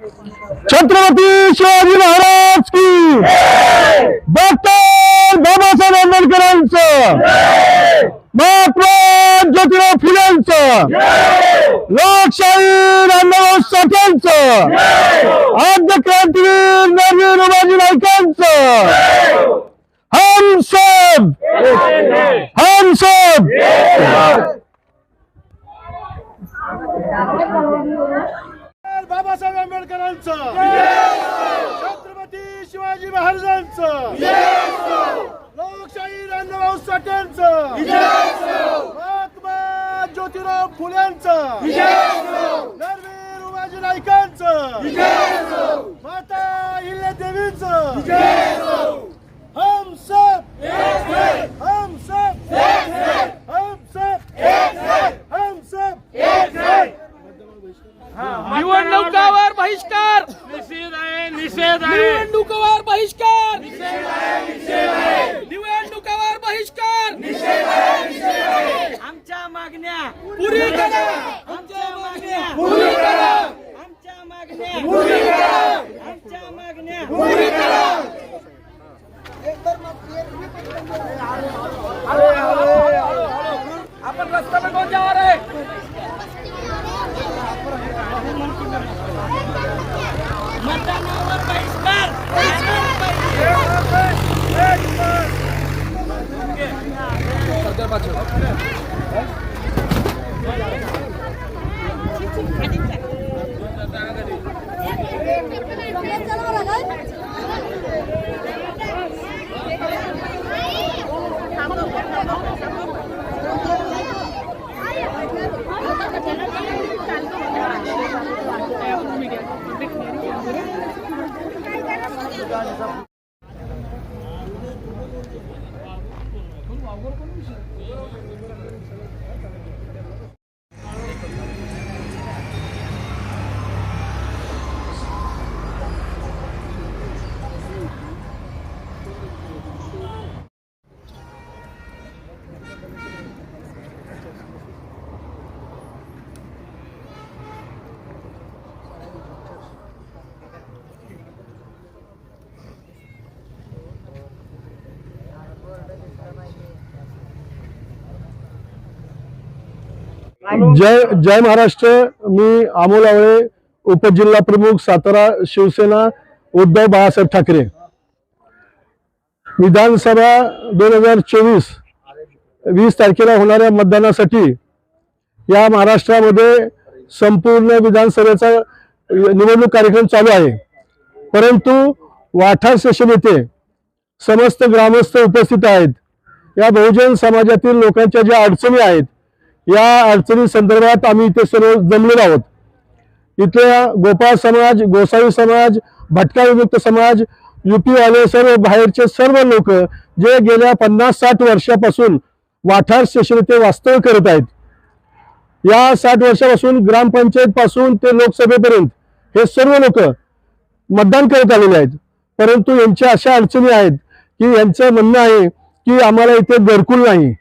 छत्रपती शिवाजी महाराज की डॉक्टर बाबासाहेब आंबेडकरांचं महात्मा ज्योतिराव फुलेंचं लोकशाही रामराव साठ्यांचं आद्य क्रांतीवीर नरवीर उमाजी नायकांचं हम सब हम सब बाबासाहेब आंबेडकरांचं छत्रपती शिवाजी महाराजांचं. लोकशाही रामभाऊ साठ्यांचं महात्मा ज्योतिराव फुल्यांचं. नरवीर उमाजी नाईकांचं माता हिल्ले देवींचं हम सब. हम सब. हम सब. हम सब. निवडणुकावर बहिष्कार. निषेध आहे निषेध आहे. निवडणुकावर बहिष्कार. निवडणुकावर बहिष्कार. आमच्या मागण्या पुरी करा आमच्या मागण्या पुरी करा आमच्या मागण्या पुरी करा आमच्या मागण्या पुरी करा अपन रास्ता में कौन जा रहे मतदानावर बहिष्कार जय जय महाराष्ट्र. मी अमोल आवळे उपजिल्हा प्रमुख सातारा शिवसेना उद्धव बाळासाहेब ठाकरे. विधानसभा दोन हजार चोवीस वीस तारखेला होणाऱ्या मतदानासाठी या महाराष्ट्रामध्ये संपूर्ण विधानसभेचा निवडणूक कार्यक्रम चालू आहे. परंतु वाठार सेशन येथे समस्त ग्रामस्थ उपस्थित आहेत. या बहुजन समाजातील लोकांच्या ज्या अडचणी आहेत या अडचणी संदर्भात आम्ही इथे सर्व जमलेलो आहोत. इथल्या गोपाळ समाज गोसावी समाज भटका विमुक्त समाज युपीवाले सर्व बाहेरचे सर्व लोक जे गेल्या पन्नास साठ वर्षापासून वाठार स्टेशन ते वास्तव्य करत आहेत. या साठ वर्षापासून ग्रामपंचायत पासून ते लोकसभेपर्यंत हे सर्व लोक मतदान करत आलेले आहेत. परंतु यांच्या अशा अडचणी आहेत की यांचं म्हणणं आहे की आम्हाला इथे घरकुल नाही.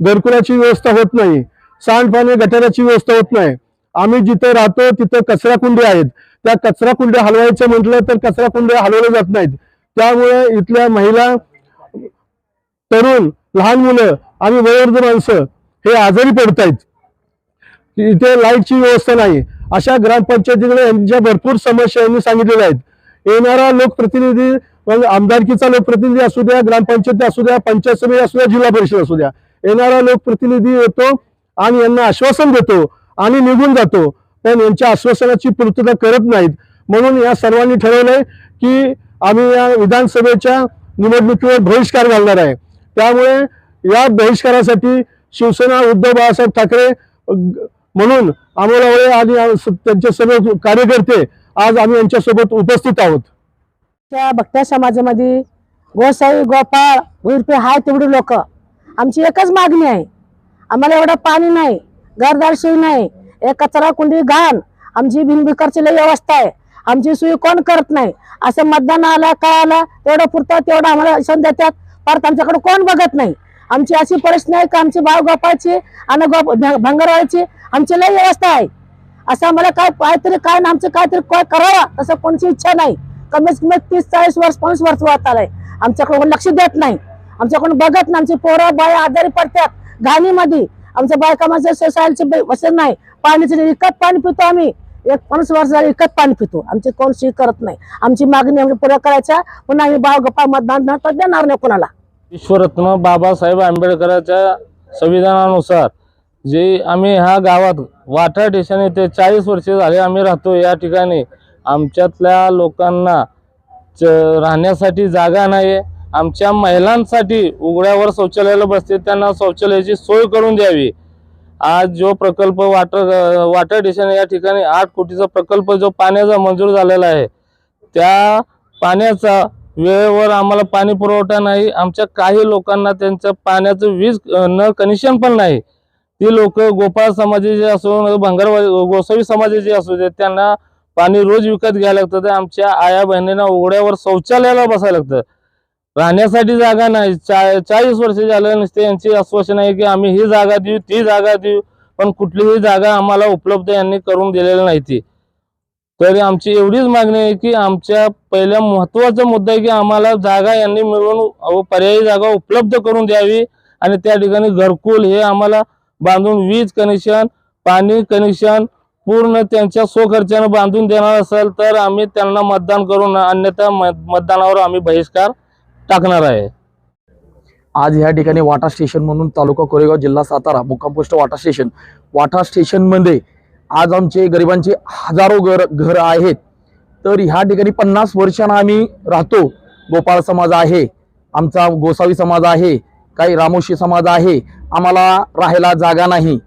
घरकुलाची व्यवस्था होत नाही. सांडपाणी गटाराची व्यवस्था होत नाही. आम्ही जिथे राहतो तिथं कचरा कुंडी आहेत. त्या कचरा कुंड्या हलवायचं म्हटलं तर कचरा कुंड्या हलवल्या जात नाहीत. त्यामुळे इथल्या महिला तरुण लहान मुलं आणि वयोवृद्ध माणसं हे आजारी पडतायत. इथे लाईटची व्यवस्था नाही. अशा ग्रामपंचायतीकडे यांच्या भरपूर समस्या यांनी सांगितलेल्या आहेत. येणारा लोकप्रतिनिधी म्हणजे आमदारकीचा लोकप्रतिनिधी असू द्या ग्रामपंचायत असू द्या पंचायत समिती असू द्या जिल्हा परिषद असू द्या. येणारा लोकप्रतिनिधी येतो आणि यांना आश्वासन देतो आणि निघून जातो. पण यांच्या आश्वासनाची पूर्तता करत नाहीत. म्हणून या सर्वांनी ठरवलंय की आम्ही या विधानसभेच्या निवडणुकीवर बहिष्कार घालणार आहे. त्यामुळे या बहिष्कारासाठी शिवसेना उद्धव बाळासाहेब ठाकरे म्हणून आम्हाला आणि त्यांचे सर्व कार्यकर्ते आज आम्ही यांच्यासोबत उपस्थित आहोत. त्या भक्त्या समाजामध्ये गोसाई गोपाळ भुरपे हाय तेवढी लोक. आमची एकच मागणी आहे. आम्हाला एवढं पाणी नाही घरदार नाही एक कचरा कुंडी घाण. आमची बिनबिकारची लई व्यवस्था आहे. आमची सोय कोण करत नाही? असं मतदान आला काय आला तेवढं पुरतं तेवढं आम्हाला सण देतात. परत आमच्याकडे कोण बघत नाही? आमची अशी परिस्थिती आहे की आमची भाव गोपाळची आणि गोप भंगरवाडीची आमची लई व्यवस्था आहे. असं आम्हाला काय काहीतरी काय ना आमचं काहीतरी काय करावं तसं कोणची इच्छा नाही. कमीत कमी तीस चाळीस वर्ष पन्नास वर्ष वाहत आलंय आमच्याकडे लक्ष देत नाही. आमच्याकडून बघत नाही आमची पोरं बाया आजारी पडतात. घाणीमध्ये. आमच्या बायका माझ्या सोसायटीचे वसन नाही. पाणीचं विकत पाणी पितो आम्ही. एक पन्नास वर्ष झाली विकत पाणी पितो. आमची कोण शी करत नाही. आमची मागणी आम्ही पुऱ्या करायच्या पुन्हा आम्ही बाव गप्पा मतदान देणार नाही कोणाला. विश्वरत्न बाबासाहेब आंबेडकरांच्या संविधानानुसार जे आम्ही ह्या गावात वाठा स्टेशन ते चाळीस वर्षे झाले आम्ही राहतो या ठिकाणी आमच्यातल्या लोकांना च राहण्यासाठी जागा नाही आहे आमच्या महिलांसाठी उघड्यावर शौचालयाला बसते त्यांना शौचालयाची सोय करून द्यावी. आज जो प्रकल्प वाटर वाटर डिशन या ठिकाणी आठ कोटीचा प्रकल्प जो पाण्याचा मंजूर झालेला आहे त्या पाण्याचा वेळेवर आम्हाला पाणी पुरवठा नाही. आमच्या काही लोकांना त्यांच्या पाण्याचं वीज न कनेक्शन पण नाही. ती लोक गोपाळ समाजाचे असून भंगारवाडी गोसावी समाजाचे असू दे त्यांना पाणी रोज विकत घ्यायला लागतं. तर आमच्या आया बहिणींना उघड्यावर शौचालयाला बसायला लागतं. राहण्यासाठी जागा नाही. चाळीस वर्ष झालं नसते यांची आश्वासन आहे की आम्ही ही जागा देऊ ती जागा देऊ पण कुठलीही जागा आम्हाला उपलब्ध यांनी करून दिलेली नाही ती. तरी आमची एवढीच मागणी आहे की आमच्या पहिल्या महत्त्वाचा मुद्दा आहे की आम्हाला जागा यांनी मिळवून पर्यायी जागा उपलब्ध करून द्यावी आणि त्या ठिकाणी घरकुल हे आम्हाला बांधून वीज कनेक्शन पाणी कनेक्शन पूर्ण त्यांच्या स्वखर्चानं बांधून देणार असेल तर आम्ही त्यांना मतदान करून अन्यथा मत- मतदानावर आम्ही बहिष्कार टाकणार आहे. आज ह्या ठिकाणी वाटा स्टेशन म्हणून तालुका कोरेगाव जिल्हा सातारा मुक्कामपोस्ट वाटा स्टेशन. वाटा स्टेशनमध्ये आज आमचे गरिबांचे हजारो घर घर आहेत. तर ह्या ठिकाणी पन्नास वर्षांना आम्ही राहतो. गोपाळ समाज आहे आमचा गोसावी समाज आहे काही रामोशी समाज आहे. आम्हाला राहायला जागा नाही.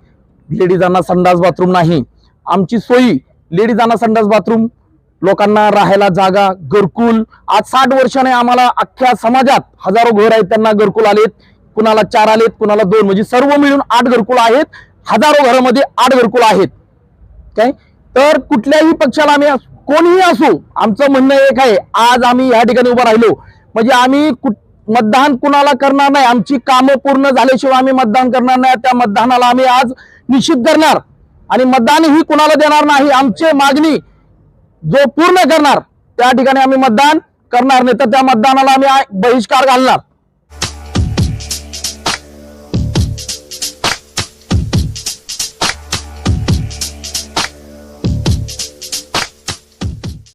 लेडीजांना संडास बाथरूम नाही. आमची सोयी लेडीजांना संडास बाथरूम लोकांना राहायला जागा घरकुल. आज साठ वर्षाने आम्हाला अख्ख्या समाजात हजारो घर आहेत त्यांना घरकुल आलेत. कुणाला चार आलेत कुणाला दोन. म्हणजे सर्व मिळून आठ घरकुल आहेत. हजारो घरामध्ये आठ घरकुल आहेत. काय? तर कुठल्याही पक्षाला आम्ही कोणीही असू आमचं म्हणणं एक आहे आज आम्ही या ठिकाणी उभं राहिलो. म्हणजे आम्ही कुठ- मतदान कुणाला करणार नाही आमची कामं पूर्ण झाल्याशिवाय आम्ही मतदान करणार नाही. त्या मतदानाला आम्ही आज निश्चित करणार आणि मतदानही कुणाला देणार नाही आमची मागणी जो पूर्ण करणार त्या ठिकाणी आम्ही मतदान करणार नाही तर त्या मतदानाला आम्ही बहिष्कार घालणार.